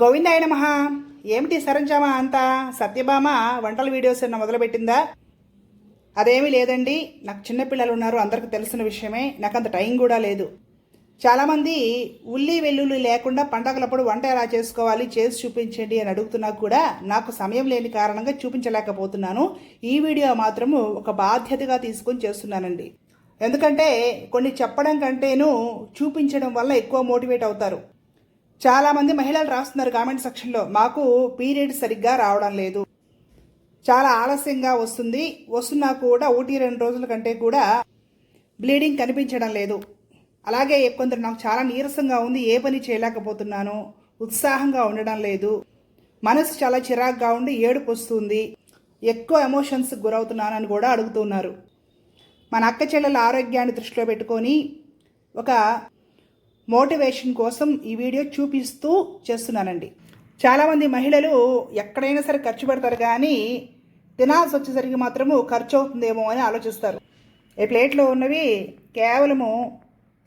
గోవిందాయ మహా ఏమిటి సరంజామా అంతా? సత్యభామ వంటల వీడియోస్ ఏమన్నా మొదలుపెట్టిందా? అదేమీ లేదండి. నాకు చిన్నపిల్లలు ఉన్నారు అందరికీ తెలిసిన విషయమే. నాకు అంత టైం కూడా లేదు. చాలామంది ఉల్లి వెల్లుల్లి లేకుండా పండగలప్పుడు వంట ఎలా చేసుకోవాలి చేసి చూపించండి అని అడుగుతున్నా కూడా నాకు సమయం లేని కారణంగా చూపించలేకపోతున్నాను. ఈ వీడియో మాత్రము ఒక బాధ్యతగా తీసుకొని చేస్తున్నానండి. ఎందుకంటే కొన్ని చెప్పడం కంటేను చూపించడం వల్ల ఎక్కువ మోటివేట్ అవుతారు. చాలామంది మహిళలు రాస్తున్నారు కామెంట్ సెక్షన్లో. మాకు పీరియడ్ సరిగ్గా రావడం లేదు. చాలా ఆలస్యంగా వస్తుంది. వస్తున్నా కూడా ఒకటి రెండు రోజుల కంటే కూడా బ్లీడింగ్ కనిపించడం లేదు. అలాగే కొందరు నాకు చాలా నీరసంగా ఉంది. ఏ పని చేయలేకపోతున్నాను. ఉత్సాహంగా ఉండడం లేదు. మనసు చాలా చిరాగ్గా ఉండి ఏడుపు వస్తుంది. ఎక్కువ ఎమోషన్స్ గురవుతున్నానని కూడా అడుగుతున్నారు. మన అక్క చెల్లెల ఆరోగ్యాన్ని దృష్టిలో పెట్టుకొని ఒక మోటివేషన్ కోసం ఈ వీడియో చూపిస్తూ చేస్తున్నానండి. చాలామంది మహిళలు ఎక్కడైనా సరే ఖర్చు పెడతారు కానీ తినాల్సి వచ్చేసరికి మాత్రము ఖర్చు అవుతుందేమో అని ఆలోచిస్తారు. ఈ ప్లేట్లో ఉన్నవి కేవలము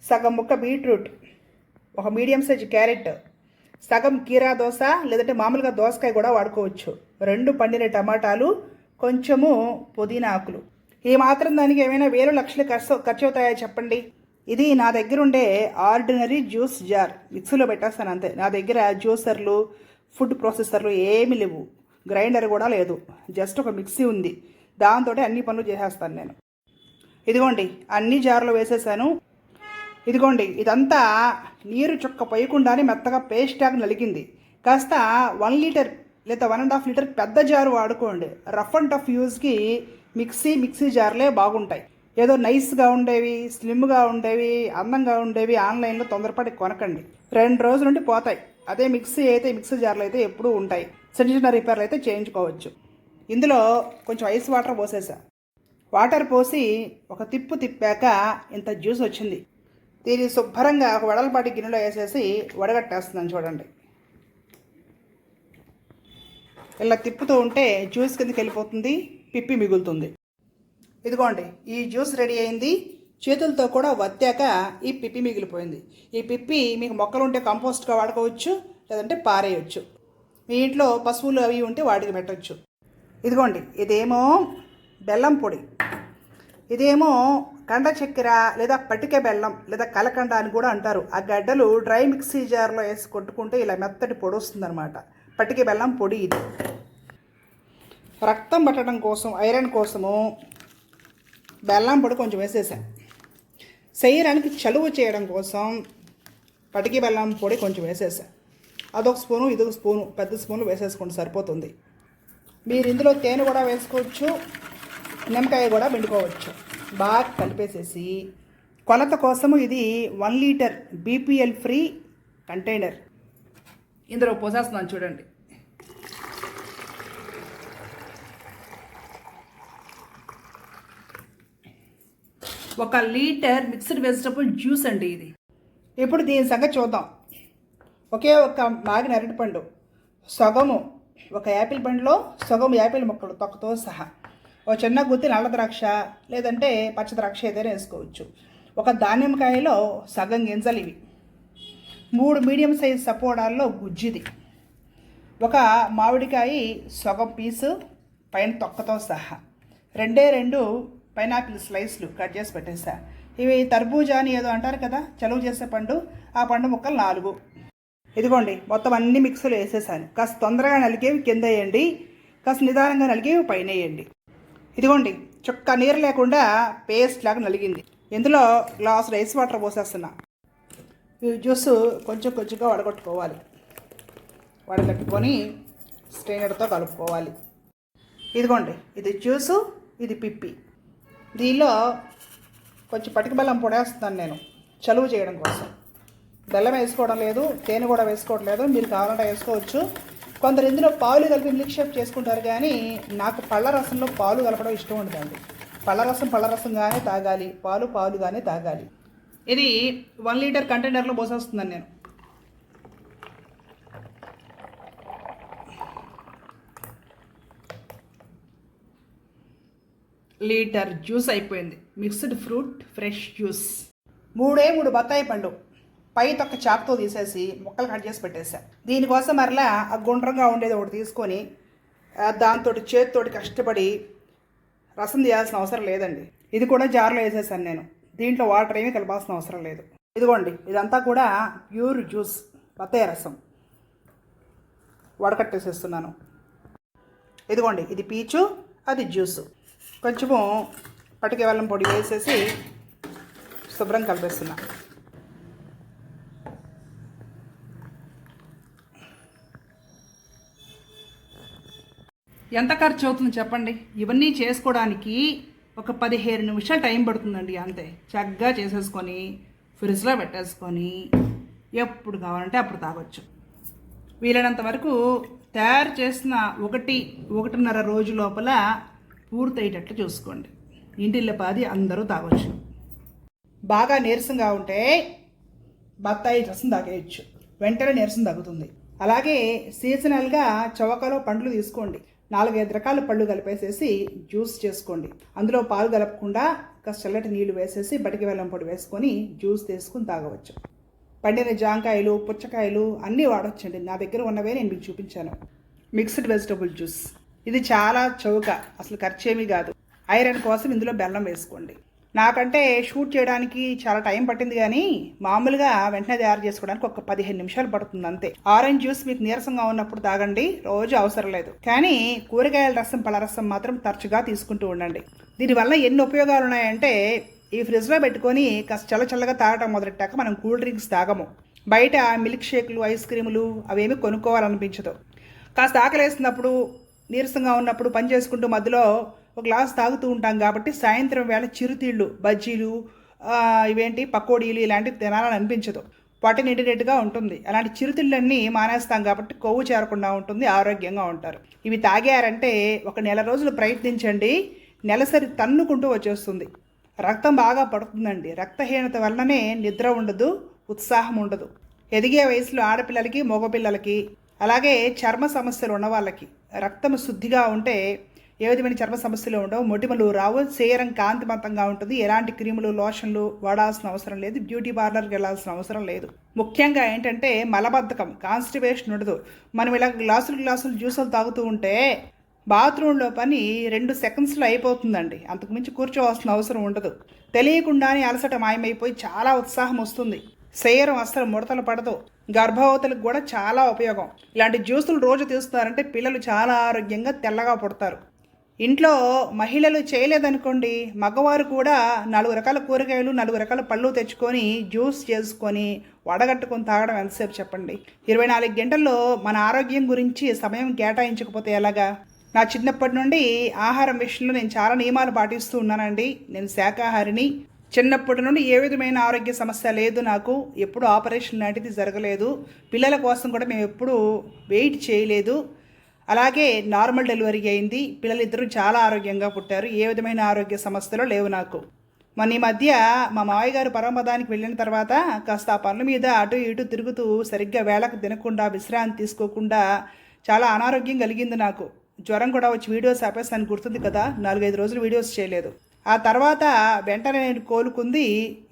సగం ముక్క బీట్రూట్ ఒక మీడియం సైజ్ క్యారెట్ సగం కీరా దోశ లేదంటే మామూలుగా దోసకాయ కూడా వాడుకోవచ్చు. రెండు పండిన టమాటాలు కొంచెము పుదీనా ఆకులు. ఈ మాత్రం దానికి ఏమైనా వేలు లక్షలు ఖర్చు ఖర్చు అవుతాయా చెప్పండి? ఇది నా దగ్గర ఉండే ఆర్డినరీ జ్యూస్ జార్ మిక్సీలో పెట్టేస్తాను అంతే. నా దగ్గర జ్యూసర్లు ఫుడ్ ప్రాసెసర్లు ఏమీ లేవు. గ్రైండర్ కూడా లేదు. జస్ట్ ఒక మిక్సీ ఉంది. దాంతో అన్ని పనులు చేసేస్తాను నేను. ఇదిగోండి అన్ని జార్లో వేసేసాను. ఇదిగోండి ఇదంతా నీరు చుక్క పోయకుండానే మెత్తగా పేస్ట్ నలిగింది. కాస్త వన్ లీటర్ లేదా వన్ అండ్ హాఫ్ లీటర్ పెద్ద జారు వాడుకోండి. రఫ్ అండ్ టఫ్ యూజ్కి మిక్సీ మిక్సీ జార్లే బాగుంటాయి. ఏదో నైస్గా ఉండేవి స్లిమ్గా ఉండేవి అందంగా ఉండేవి ఆన్లైన్లో తొందరపడి కొనకండి. రెండు రోజుల నుండి పోతాయి. అదే మిక్సీ అయితే మిక్సీ జార్లు అయితే ఎప్పుడూ ఉంటాయి. చిన్న చిన్న రిపేర్లు అయితే చేయించుకోవచ్చు. ఇందులో కొంచెం ఐస్ వాటర్ పోసేసా. వాటర్ పోసి ఒక తిప్పు తిప్పాక ఇంత జ్యూస్ వచ్చింది. దీన్ని శుభ్రంగా ఒక వడలపాటి గిన్నెలో వేసేసి వడగట్టేస్తున్నాను చూడండి. ఇలా తిప్పుతూ ఉంటే జ్యూస్ కిందకి వెళ్ళిపోతుంది పిప్పి మిగులుతుంది. ఇదిగోండి ఈ జ్యూస్ రెడీ అయింది. చేతులతో కూడా వత్తాక ఈ పిప్పి మిగిలిపోయింది. ఈ పిప్పి మీకు మొక్కలు ఉంటే కంపోస్ట్గా వాడుకోవచ్చు లేదంటే పారేయచ్చు. మీ ఇంట్లో పశువులు అవి ఉంటే వాటికి పెట్టచ్చు. ఇదిగోండి ఇదేమో బెల్లం పొడి. ఇదేమో కండ చక్కెర లేదా పటిక బెల్లం లేదా కలకండ అని కూడా అంటారు. ఆ గడ్డలు డ్రై మిక్సీ జార్లో వేసి కొట్టుకుంటే ఇలా మెత్తటి పొడి వస్తుందన్నమాట. పటిక బెల్లం పొడి ఇది. రక్తం పట్టడం కోసం ఐరన్ కోసము బెల్లం పొడి కొంచెం వేసేసాను శరీరానికి చలువ చేయడం కోసం పటికి బెల్లం పొడి కొంచెం వేసేసాను అదొక స్పూను ఇదొక స్పూను పెద్ద స్పూన్లు వేసేసుకోండి సరిపోతుంది. మీరు ఇందులో తేనె కూడా వేసుకోవచ్చు నిమ్మకాయ కూడా పిండుకోవచ్చు. బాగా కలిపేసేసి కొలత కోసము ఇది one litre BPL free container. ఇందులో పోసేస్తున్నాను చూడండి. ఒక లీటర్ మిక్స్డ్ వెజిటబుల్ జ్యూస్ అండి ఇది. ఇప్పుడు దీని సంగతి చూద్దాం. ఒకే ఒక మాగిన అరటిపండు సగము ఒక యాపిల్ పండులో సగం యాపిల్ ముక్కలు తొక్కతో సహా. ఒక చిన్న గుత్తి నల్ల ద్రాక్ష లేదంటే పచ్చ ద్రాక్ష ఏదైనా వేసుకోవచ్చు. ఒక దానిమ్మకాయలో సగం గింజలు ఇవి. మూడు మీడియం సైజ్ సపోడాల్లో గుజ్జిది. ఒక మామిడికాయ సగం పీసు పైన తొక్కతో సహా. రెండే రెండు పైనాపిల్ స్లైస్లు కట్ చేసి పెట్టేసా ఇవి తర్బూజా అని ఏదో అంటారు కదా చలువ చేసే పండు ఆ పండు ముక్కలు నాలుగు. ఇదిగోండి మొత్తం అన్ని మిక్సీలు వేసేసాను కాస్త తొందరగా నలిగేవి కింద వేయండి కాస్త నిదానంగా నలిగేవి పైన వేయండి. ఇదిగోండి చుక్క నీరు లేకుండా పేస్ట్ లాగా నలిగింది. ఇందులో గ్లాస్ రైస్ వాటర్ పోసేస్తున్నా. ఈ జ్యూస్ కొంచెం కొంచెంగా వడగొట్టుకోవాలి. వడగట్టుకొని స్ట్రైనర్తో కలుపుకోవాలి. ఇదిగోండి ఇది జ్యూసు ఇది పిప్పి. దీనిలో కొంచెం పటిక బెల్లం పొడేస్తున్నాను నేను. చలువ చేయడం కోసం. బెల్లం వేసుకోవడం లేదు తేనె కూడా వేసుకోవడం లేదు మీరు కావాలంటే వేసుకోవచ్చు. కొందరు ఇందులో పాలు కలిపి మిల్క్ షేప్ చేసుకుంటారు కానీ నాకు పళ్ళ రసంలో పాలు కలపడం ఇష్టం ఉండదండి. పళ్ళ రసం పళ్ళ రసంగానే తాగాలి పాలు పాలుగానే తాగాలి. ఇది వన్ లీటర్ కంటైనర్లో పోసేస్తున్నాను నేను. లీటర్ జ్యూస్ అయిపోయింది. Mixed fruit fresh juice. మూడే మూడు బత్తాయి పండు. పై తొక్క చాకుతో తీసేసి ముక్కలు కట్ చేసి పెట్టేసా దీనికోసం మరలా ఆ గుండ్రంగా ఉండేది ఒకటి తీసుకొని దాంతో చేతితోటి కష్టపడి రసం తీయాల్సిన అవసరం లేదండి. ఇది కూడా జార్లో వేసేసాను నేను. దీంట్లో వాటర్ ఏమీ కలపాల్సిన అవసరం లేదు. ఇదిగోండి ఇదంతా కూడా ప్యూర్ జ్యూస్ బత్తాయి రసం. వడకట్టేసేస్తున్నాను. ఇదిగోండి ఇది పీచు అది జ్యూసు. కొంచెము పటికెవెల్లం పొడి వేసేసి శుభ్రం కలిపేస్తున్నా. ఎంత ఖర్చు అవుతుంది చెప్పండి? ఇవన్నీ చేసుకోవడానికి ఒక పదిహేను నిమిషాలు టైం పడుతుందండి అంతే. చక్కగా చేసేసుకొని ఫ్రిడ్జ్లో పెట్టేసుకొని ఎప్పుడు కావాలంటే అప్పుడు తాగొచ్చు. వీలైనంత వరకు తయారు చేసిన ఒకటి ఒకటిన్నర రోజు లోపల పూర్తయ్యేటట్లు చూసుకోండి. ఇంటిల్ల పాది అందరూ తాగొచ్చు. బాగా నీరసంగా ఉంటే బత్తాయి రసం తాగేయచ్చు. వెంటనే నీరసం తగ్గుతుంది. అలాగే సీజనల్గా చవకలో పండ్లు తీసుకోండి. నాలుగైదు రకాల పళ్ళు కలిపేసేసి జ్యూస్ చేసుకోండి. అందులో పాలు కలపకుండా చల్లటి నీళ్ళు వేసేసి బటికి వెల్లం పొడి వేసుకొని జ్యూస్ తీసుకుని తాగవచ్చు. పండిన జాంకాయలు పుచ్చకాయలు అన్నీ వాడొచ్చండి. నా దగ్గర ఉన్నవే నేను మీకు చూపించాను. Mixed vegetable juice. ఇది చాలా చౌక అసలు ఖర్చేమీ కాదు. ఐరన్ కోసం ఇందులో బెల్లం వేసుకోండి. నాకంటే షూట్ చేయడానికి చాలా టైం పట్టింది కానీ మామూలుగా వెంటనే తయారు చేసుకోవడానికి ఒక పదిహేను నిమిషాలు పడుతుంది అంతే. ఆరెంజ్ జ్యూస్ మీకు నీరసంగా ఉన్నప్పుడు తాగండి రోజు అవసరం లేదు. కానీ కూరగాయల రసం పళ్ళరసం మాత్రం తరచుగా తీసుకుంటూ ఉండండి. దీనివల్ల ఎన్ని ఉపయోగాలు ఉన్నాయంటే ఈ ఫ్రిడ్జ్లో పెట్టుకొని కాస్త చల్ల చల్లగా తాగటం మొదలెట్టాక మనం కూల్ డ్రింక్స్ తాగము. బయట మిల్క్ షేక్లు ఐస్ క్రీములు అవేమి కొనుక్కోవాలనిపించదు. కాస్త ఆకలేసినప్పుడు నీరసంగా ఉన్నప్పుడు పని చేసుకుంటూ మధ్యలో ఒక గ్లాస్ తాగుతూ ఉంటాం కాబట్టి సాయంత్రం వేళ చిరుతిళ్ళు బజ్జీలు ఇవేంటి పకోడీలు ఇలాంటివి తినాలని అనిపించదు. పొట్ట నిండినట్టుగా ఉంటుంది. అలాంటి చిరుతిళ్ళన్నీ మానేస్తాం కాబట్టి కొవ్వు చేరకుండా ఉంటుంది ఆరోగ్యంగా ఉంటారు. ఇవి తాగారంటే ఒక నెల రోజులు ప్రయత్నించండి. నెలసరి తన్నుకుంటూ వచ్చేస్తుంది. రక్తం బాగా పడుతుందండి. రక్తహీనత వల్లనే నిద్ర ఉండదు ఉత్సాహం ఉండదు. ఎదిగే వయసులో ఆడపిల్లలకి మగపిల్లలకి అలాగే చర్మ సమస్యలు ఉన్న వాళ్ళకి రక్తం శుద్ధిగా ఉంటే ఏ విధమైన చర్మ సమస్యలు ఉండవు. మొటిమలు రావు. శరీరం కాంతిమంతంగా ఉంటుంది. ఎలాంటి క్రీములు లోషన్లు వాడాల్సిన అవసరం లేదు. బ్యూటీ పార్లర్కి వెళ్ళాల్సిన అవసరం లేదు. ముఖ్యంగా ఏంటంటే మలబద్ధకం కాన్స్టిపేషన్ ఉండదు. మనం ఇలా గ్లాసులు గ్లాసులు జ్యూసులు తాగుతూ ఉంటే బాత్రూంలో పని రెండు సెకండ్స్లో అయిపోతుందండి. అంతకుమించి కూర్చోవాల్సిన అవసరం ఉండదు. తెలియకుండానే అలసట మాయమైపోయి చాలా ఉత్సాహం వస్తుంది. శరీరం అస్సలు ముడతలు పడదు. గర్భవతులకు కూడా చాలా ఉపయోగం. ఇలాంటి జ్యూసులు రోజు తీస్తున్నారంటే పిల్లలు చాలా ఆరోగ్యంగా తెల్లగా పుడతారు. ఇంట్లో మహిళలు చేయలేదనుకోండి మగవారు కూడా నాలుగు రకాల కూరగాయలు నాలుగు రకాల పళ్ళు తెచ్చుకొని జ్యూస్ చేసుకొని వడగట్టుకొని తాగడం ఎంతసేపు చెప్పండి? ఇరవై నాలుగు గంటల్లో మన ఆరోగ్యం గురించి సమయం కేటాయించకపోతే ఎలాగా? నా చిన్నప్పటి నుండి ఆహారం విషయంలో నేను చాలా నియమాలు పాటిస్తూ ఉన్నానండి. నేను శాకాహారిని చిన్నప్పటి నుండి ఏ విధమైన ఆరోగ్య సమస్య లేదు నాకు. ఎప్పుడు ఆపరేషన్ లాంటిది జరగలేదు. పిల్లల కోసం కూడా మేము ఎప్పుడూ వెయిట్ చేయలేదు. అలాగే నార్మల్ డెలివరీ అయింది. పిల్లలిద్దరూ చాలా ఆరోగ్యంగా పుట్టారు. ఏ విధమైన ఆరోగ్య సమస్యలు లేవు నాకు. మన ఈ మధ్య మా మావయ్య గారు పరమపదానికి వెళ్ళిన తర్వాత కాస్త ఆ పనుల మీద అటు ఇటు తిరుగుతూ సరిగ్గా వేళకు తినకుండా విశ్రాంతి తీసుకోకుండా చాలా అనారోగ్యం కలిగింది నాకు. జ్వరం కూడా వచ్చి వీడియోస్ ఆపేస్తాను గుర్తుంది కదా. నాలుగైదు రోజులు వీడియోస్ చేయలేదు. ఆ తర్వాత వెంటనే నేను కోలుకుంది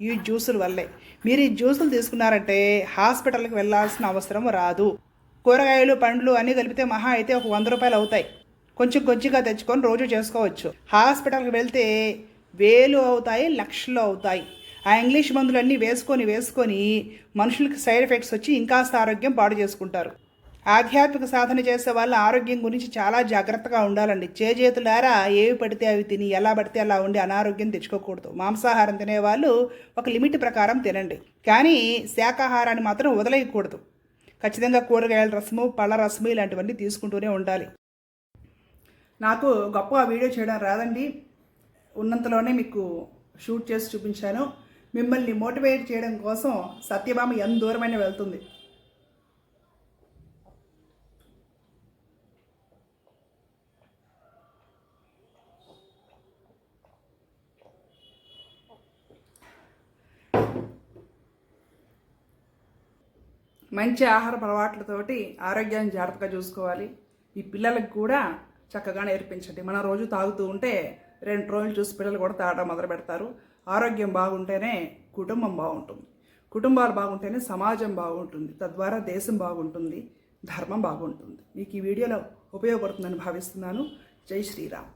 ఈ జ్యూసుల వల్లే. మీరు ఈ జ్యూసులు తీసుకున్నారంటే హాస్పిటల్కి వెళ్ళాల్సిన అవసరం రాదు. కూరగాయలు పండ్లు అన్నీ కలిపితే మహా అయితే ఒక వంద రూపాయలు అవుతాయి. కొంచెం గొజ్జిగా తెచ్చుకొని రోజు చేసుకోవచ్చు. హాస్పిటల్కి వెళ్తే వేలు అవుతాయి లక్షలు అవుతాయి. ఆ ఇంగ్లీష్ మందులన్నీ వేసుకొని వేసుకొని మనుషులకి సైడ్ ఎఫెక్ట్స్ వచ్చి ఇంకాస్త ఆరోగ్యం పాడు చేసుకుంటారు. ఆధ్యాత్మిక సాధన చేసే వాళ్ళ ఆరోగ్యం గురించి చాలా జాగ్రత్తగా ఉండాలండి. చేజేతులారా ఏవి పడితే అవి తిని ఎలా పడితే అలా ఉండి అనారోగ్యం తెచ్చుకోకూడదు. మాంసాహారం తినేవాళ్ళు ఒక లిమిట్ ప్రకారం తినండి. కానీ శాకాహారాన్ని మాత్రం వదిలేయకూడదు. ఖచ్చితంగా కూరగాయల రసము పళ్ళ రసము ఇలాంటివన్నీ తీసుకుంటూనే ఉండాలి. నాకు గొప్పగా వీడియో చేయడం రాదండి. ఉన్నంతలోనే మీకు షూట్ చేసి చూపించాను. మిమ్మల్ని మోటివేట్ చేయడం కోసం సత్యభామ ఎంత దూరమైన వెళ్తుంది. మంచి ఆహార అలవాట్లతోటి ఆరోగ్యాన్ని జాగ్రత్తగా చూసుకోవాలి. ఈ పిల్లలకు కూడా చక్కగా నేర్పించండి. మనం రోజు తాగుతూ ఉంటే రెండు రోజులు చూసి పిల్లలు కూడా తాగడం మొదలు పెడతారు. ఆరోగ్యం బాగుంటేనే కుటుంబం బాగుంటుంది. కుటుంబాలు బాగుంటేనే సమాజం బాగుంటుంది. తద్వారా దేశం బాగుంటుంది. ధర్మం బాగుంటుంది. మీకు ఈ వీడియోలో ఉపయోగపడుతుందని భావిస్తున్నాను. జై శ్రీరామ్.